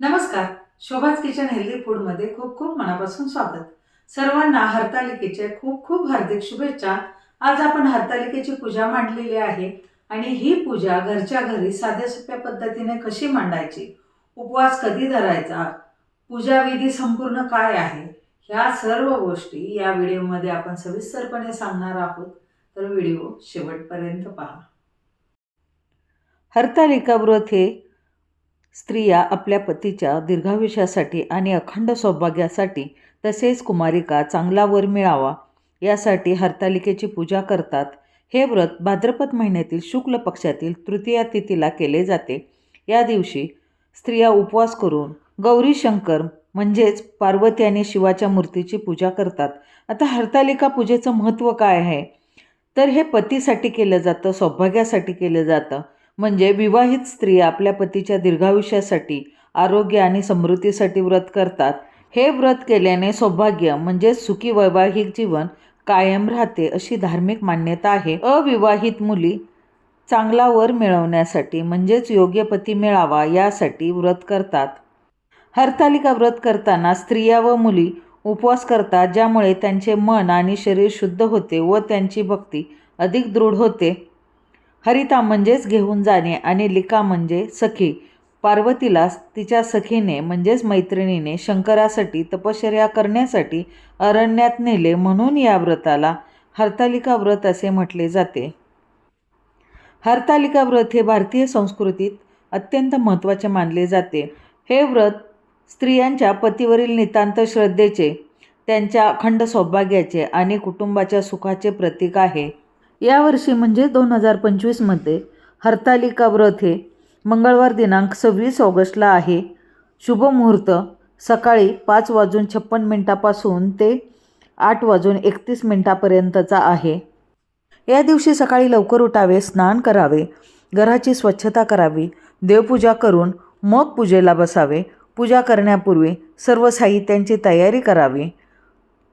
नमस्कार. शोभाज kitchen healthy फूडमध्ये खूप खूप मनापासून स्वागत. सर्वांना हरतालिकेच्या खूप खूप हार्दिक शुभेच्छा. आज आपण हरतालिकेची पूजा मांडलेली आहे आणि ही पूजा घरच्या घरी साध्या सोप्या पद्धतीने कशी मांडायची? उपवास कधी धरायचा? पूजाविधी संपूर्ण काय आहे? ह्या सर्व गोष्टी या व्हिडिओमध्ये आपण सविस्तरपणे सांगणार आहोत. तर व्हिडिओ शेवटपर्यंत पहा. हरतालिका व्रत हे स्त्रिया आपल्या पतीच्या दीर्घायुष्यासाठी आणि अखंड सौभाग्यासाठी तसेच कुमारिका चांगला वर मिळावा यासाठी हरतालिकेची पूजा करतात. हे व्रत भाद्रपद महिन्यातील शुक्ल पक्षातील तृतीया तिथीला केले जाते. या दिवशी स्त्रिया उपवास करून गौरी शंकर म्हणजेच पार्वती आणि शिवाच्या मूर्तीची पूजा करतात. आता हरतालिका पूजेचं महत्त्व काय आहे? तर हे पतीसाठी केलं जातं सौभाग्यासाठी केलं जातं. म्हणजे विवाहित स्त्रिया आपल्या पतीच्या दीर्घायुष्यासाठी आरोग्य आणि समृद्धीसाठी व्रत करतात. हे व्रत केल्याने सौभाग्य म्हणजे सुखी वैवाहिक जीवन कायम राहते अशी धार्मिक मान्यता आहे. अविवाहित मुली चांगला वर मिळवण्यासाठी म्हणजेच योग्य पती मिळावा यासाठी व्रत करतात. हरतालिका व्रत करताना स्त्रिया व मुली उपवास करतात ज्यामुळे त्यांचे मन आणि शरीर शुद्ध होते व त्यांची भक्ती अधिक दृढ होते. हरिता म्हणजेच घेऊन जाणे आणि लिका म्हणजे सखी. पार्वतीला तिच्या सखीने म्हणजेच मैत्रिणीने शंकरासाठी तपश्चर्या करण्यासाठी अरण्यात नेले म्हणून या व्रताला हरतालिका व्रत असे म्हटले जाते. हरतालिका व्रत हे भारतीय संस्कृतीत अत्यंत महत्त्वाचे मानले जाते. हे व्रत स्त्रियांच्या पतीवरील नितांत श्रद्धेचे त्यांच्या अखंड सौभाग्याचे आणि कुटुंबाच्या सुखाचे प्रतीक आहे. यावर्षी म्हणजे दोन हजार पंचवीसमध्ये हरतालिका व्रत हे मंगळवार दिनांक सव्वीस ऑगस्टला आहे. शुभ मुहूर्त सकाळी पाच वाजून छप्पन मिनटापासून ते आठ वाजून एकतीस मिनटापर्यंतचा आहे. या दिवशी सकाळी लवकर उठावे स्नान करावे घराची स्वच्छता करावी देवपूजा करून मग पूजेला बसावे. पूजा करण्यापूर्वी सर्व साहित्यांची तयारी करावी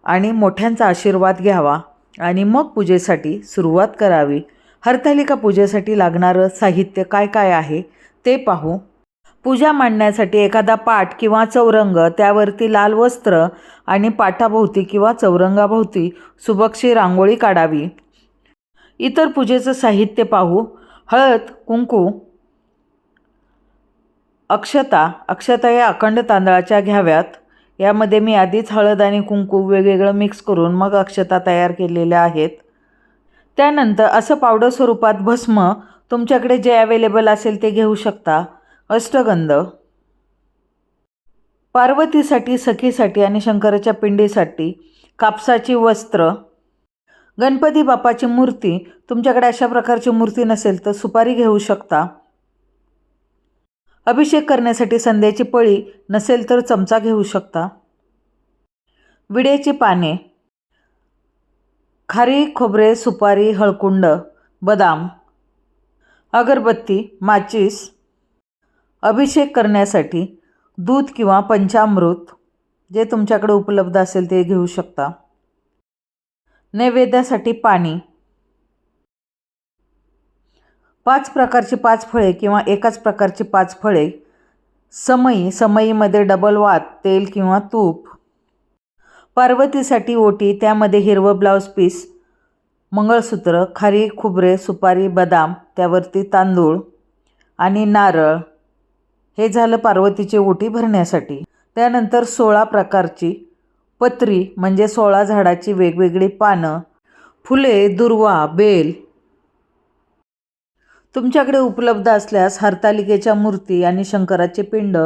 आणि मोठ्यांचा आशीर्वाद घ्यावा. आणि मग पूजेसाठी सुरुवात करावी. हरतालिका पूजेसाठी लागणारं साहित्य काय काय आहे ते पाहू. पूजा मांडण्यासाठी एखादा पाट किंवा चौरंग त्यावरती लाल वस्त्र आणि पाटाभोवती किंवा चौरंगाभोवती सुबक्षी रांगोळी काढावी. इतर पूजेचं साहित्य पाहू. हळद कुंकू अक्षता अक्षता या अखंड तांदळाच्या घ्याव्यात. यामध्ये मी आधीच हळद आणि कुंकू वेगवेगळं मिक्स करून मग अक्षता तयार केलेल्या आहेत. त्यानंतर असं पावडर स्वरूपात भस्म तुमच्याकडे जे अवेलेबल असेल ते घेऊ शकता. अष्टगंध. पार्वतीसाठी सखीसाठी आणि शंकराच्या पिंडीसाठी कापसाची वस्त्र. गणपती बापाची मूर्ती. तुमच्याकडे अशा प्रकारची मूर्ती नसेल तर सुपारी घेऊ शकता. अभिषेक करण्यासाठी संध्याची पळी नसेल तर चमचा घेऊ शकता. विड्याची पाने. खारी खोबरे सुपारी हळकुंड बदाम. अगरबत्ती माचीस. अभिषेक करण्यासाठी दूध किंवा पंचामृत जे तुमच्याकडे उपलब्ध असेल ते घेऊ शकता. नैवेद्यासाठी पाणी. पाच प्रकारची पाच फळे किंवा एकाच प्रकारची पाच फळे समई समईमध्ये डबल वात तेल किंवा तूप. पार्वतीसाठी ओटी त्यामध्ये हिरवं ब्लाऊज पीस मंगळसूत्र खारी खुबरे सुपारी बदाम त्यावरती तांदूळ आणि नारळ. हे झालं पार्वतीची ओटी भरण्यासाठी. त्यानंतर सोळा प्रकारची पत्री म्हणजे सोळा झाडाची वेगवेगळी पानं. फुले दुर्वा बेल तुमच्याकडे उपलब्ध असल्यास हरतालिकेच्या मूर्ती आणि शंकराचे पिंड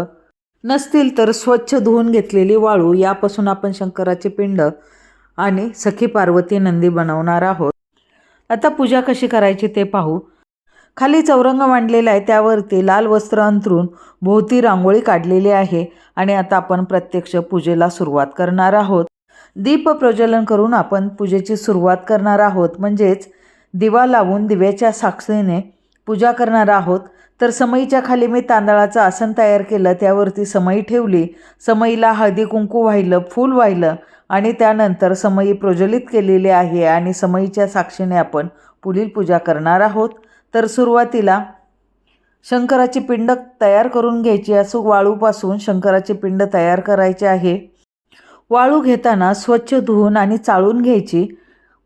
नसतील तर स्वच्छ धुवून घेतलेली वाळू यापासून आपण शंकराचे पिंड आणि सखी पार्वती नंदी बनवणार आहोत. आता पूजा कशी करायची ते पाहू. खाली चौरंग मांडलेला आहे त्यावरती लाल वस्त्र अंथरून भोवती रांगोळी काढलेली आहे आणि आता आपण प्रत्यक्ष पूजेला सुरुवात करणार आहोत. दीप प्रज्वलन करून आपण पूजेची सुरुवात करणार आहोत म्हणजेच दिवा लावून दिव्याच्या साक्षीने पूजा करणार आहोत. तर समईच्या खाली मी तांदळाचं आसन तयार केलं. त्यावरती समई ठेवली. समईला हळदी कुंकू वाहिलं फूल वाहिलं आणि त्यानंतर समई प्रज्वलित केलेली आहे आणि समईच्या साक्षीने आपण पुढील पूजा करणार आहोत. तर सुरुवातीला शंकराची पिंड तयार करून घ्यायची. असो वाळूपासून शंकराची पिंड तयार करायची आहे. वाळू घेताना स्वच्छ धुवून आणि चाळून घ्यायची.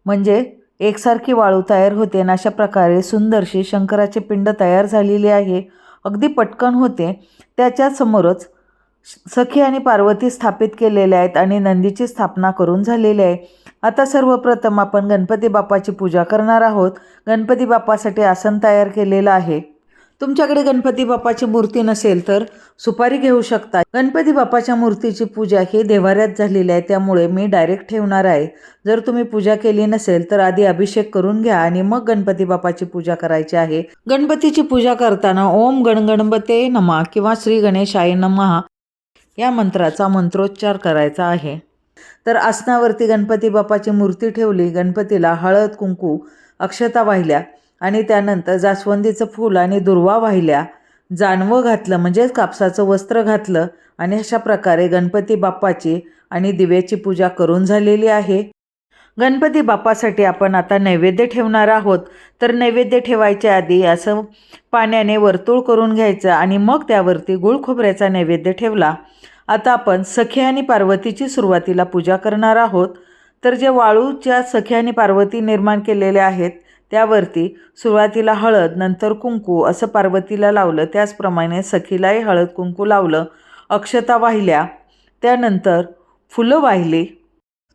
म्हणजे एकसारखी वाळू तयार होते आणि अशा प्रकारे सुंदरशी शंकराचे पिंड तयार झालेली आहे. अगदी पटकन होते. त्याच्यासमोरच सखी आणि पार्वती स्थापित केलेल्या आहेत आणि नंदीची स्थापना करून झालेली आहे. आता सर्वप्रथम आपण गणपती बाप्पाची पूजा करणार आहोत. गणपती बाप्पासाठी आसन तयार केलेलं आहे. तुमच्याकडे गणपती बाप्पाची मूर्ती नसेल तर सुपारी घेऊ शकता. गणपती बाप्पाच्या मूर्तीची पूजा ही देवाऱ्यात झालेली आहे त्यामुळे मी डायरेक्ट ठेवणार आहे. जर तुम्ही पूजा केली नसेल तर आधी अभिषेक करून घ्या आणि मग गणपती बाप्पाची पूजा करायची आहे. गणपतीची पूजा करताना ओम गणगणपते नमा किंवा श्री गणेशाय नमहा या मंत्राचा मंत्रोच्चार करायचा आहे. तर आसनावरती गणपती बाप्पाची मूर्ती ठेवली गणपतीला हळद कुंकू अक्षता वाहिल्या. आणि त्यानंतर जास्वंदीचं फूल आणि दुर्वा वाहिल्या जानवं घातलं म्हणजेच कापसाचं वस्त्र घातलं आणि अशा प्रकारे गणपती बाप्पाची आणि दिव्याची पूजा करून झालेली आहे. गणपती बाप्पासाठी आपण आता नैवेद्य ठेवणार आहोत. तर नैवेद्य ठेवायच्या आधी असं पाण्याने वर्तुळ करून घ्यायचं आणि मग त्यावरती गुळ खोबऱ्याचा नैवेद्य ठेवला. आता आपण सखी आणि पार्वतीची सुरुवातीला पूजा करणार आहोत. तर जे वाळूच्या सखी आणि पार्वती निर्माण केलेले आहेत त्यावरती सुरुवातीला हळद नंतर कुंकू असं पार्वतीला लावलं. त्याचप्रमाणे सखीलाही हळद कुंकू लावलं. अक्षता वाहिल्या. त्यानंतर फुलं वाहिली.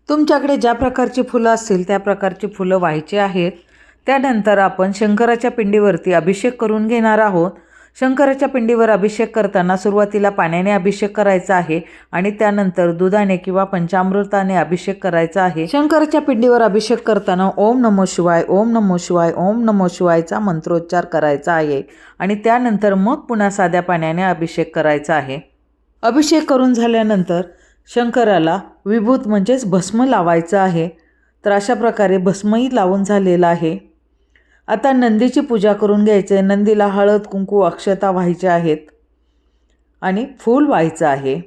तुमच्याकडे ज्या प्रकारची फुलं असतील त्या प्रकारची फुलं व्हायची आहेत. त्यानंतर आपण शंकराच्या पिंडीवरती अभिषेक करून घेणार आहोत. शंकराच्या पिंडीवर अभिषेक करताना सुरुवातीला पाण्याने अभिषेक करायचा आहे आणि त्यानंतर दुधाने किंवा पंचामृताने अभिषेक करायचा आहे. शंकराच्या पिंडीवर अभिषेक करताना ओम नमो शिवाय ओम नमो शिवाय ओम नमो शिवायचा मंत्रोच्चार करायचा आहे आणि त्यानंतर मग पुन्हा साध्या पाण्याने अभिषेक करायचा आहे. अभिषेक करून झाल्यानंतर शंकराला विभूत म्हणजेच भस्म लावायचं आहे. तर अशा प्रकारे भस्मही लावून झालेलं आहे. आता नंदीची पूजा करून घ्यायचे. आहे नंदीला हळद कुंकू अक्षता व्हायच्या आहेत आणि फूल व्हायचं आहे.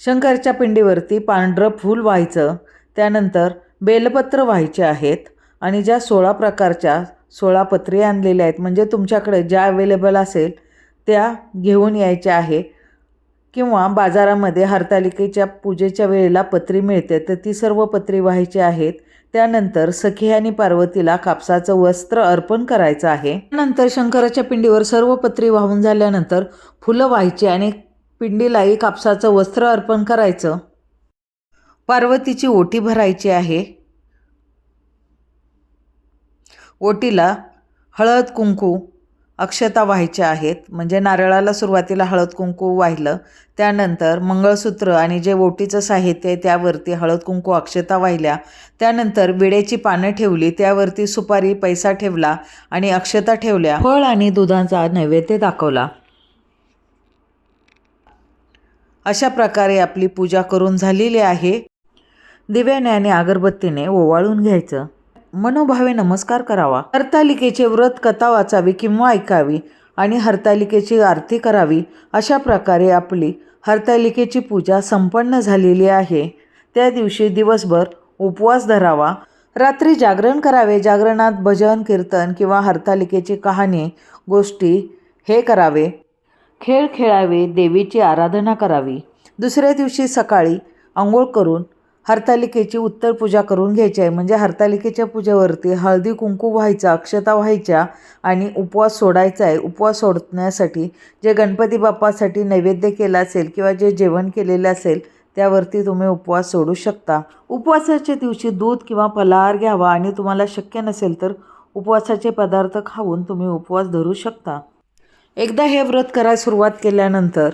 शंकरच्या पिंडीवरती पांढरं फूल व्हायचं. त्यानंतर बेलपत्र व्हायचे आहेत आणि ज्या सोळा प्रकारच्या सोळा पत्रे आणलेल्या आहेत म्हणजे तुमच्याकडे ज्या अवेलेबल असेल त्या घेऊन यायच्या आहे. किंवा बाजारामध्ये हरतालिकेच्या पूजेच्या वेळेला पत्री मिळते तर ती सर्व पत्री व्हायची आहेत. त्यानंतर सखी आणि पार्वतीला कापसाचं वस्त्र अर्पण करायचं आहे. त्यानंतर शंकराच्या पिंडीवर सर्व पत्री वाहून झाल्यानंतर फुलं व्हायची आणि पिंडीलाही कापसाचं वस्त्र अर्पण करायचं. पार्वतीची ओटी भरायची आहे. ओटीला हळद कुंकू अक्षता व्हायच्या आहेत. म्हणजे नारळाला सुरुवातीला हळद कुंकू वाहिलं त्यानंतर मंगळसूत्र आणि जे ओटीचं साहित्य आहे त्यावरती हळद कुंकू अक्षता वाहिल्या त्यानंतर विड्याची पानं ठेवली त्यावरती सुपारी पैसा ठेवला आणि अक्षता ठेवल्या. फळ आणि दुधाचा नैवेद्य दाखवला. अशा प्रकारे आपली पूजा करून झालेली आहे. दिव्याने आणि अगरबत्तीने ओवाळून घ्यायचं. मनोभावे नमस्कार करावा. हरतालिकेचे व्रत कथा वाचावी किंवा ऐकावी आणि हरतालिकेची आरती करावी अशा प्रकारे आपली हरतालिकेची पूजा संपन्न झालेली आहे. त्या दिवशी दिवसभर उपवास धरावा. रात्री जागरण करावे. जागरणात भजन कीर्तन किंवा हरतालिकेची कहाणी गोष्टी हे करावे. खेळ खेळावे. देवीची आराधना करावी. दुसऱ्या दिवशी सकाळी आंघोळ करून हरतालिकेची उत्तर पूजा करून घ्यायची आहे. म्हणजे हरतालिकेच्या पूजेवरती हळदी कुंकू व्हायचा अक्षता व्हायच्या आणि उपवास सोडायचा आहे. उपवास सोडण्यासाठी जे गणपती बाप्पासाठी नैवेद्य केलं असेल किंवा जे जेवण केलेलं असेल त्यावरती तुम्ही उपवास सोडू शकता. उपवासाच्या दिवशी दूध किंवा फलाहार घ्यावा आणि तुम्हाला शक्य नसेल तर उपवासाचे पदार्थ खाऊन तुम्ही उपवास धरू शकता. एकदा हे व्रत करायला सुरुवात केल्यानंतर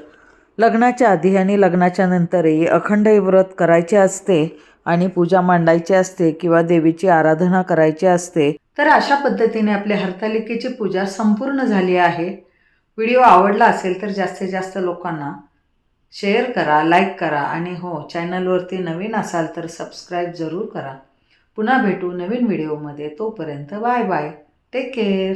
लग्नाच्या आधी आणि लग्नाच्या नंतरही अखंड व्रत करायचे असते आणि पूजा मांडायची असते किंवा देवीची आराधना करायची असते तर अशा पद्धतीने आपली हरतालिकेची पूजा संपूर्ण झाली आहे. व्हिडिओ आवडला असेल तर जास्तीत जास्त लोकांना शेअर करा लाईक करा आणि हो चॅनलवरती नवीन असाल तर सबस्क्राईब जरूर करा. पुन्हा भेटू नवीन व्हिडिओमध्ये. तोपर्यंत बाय बाय. Take care.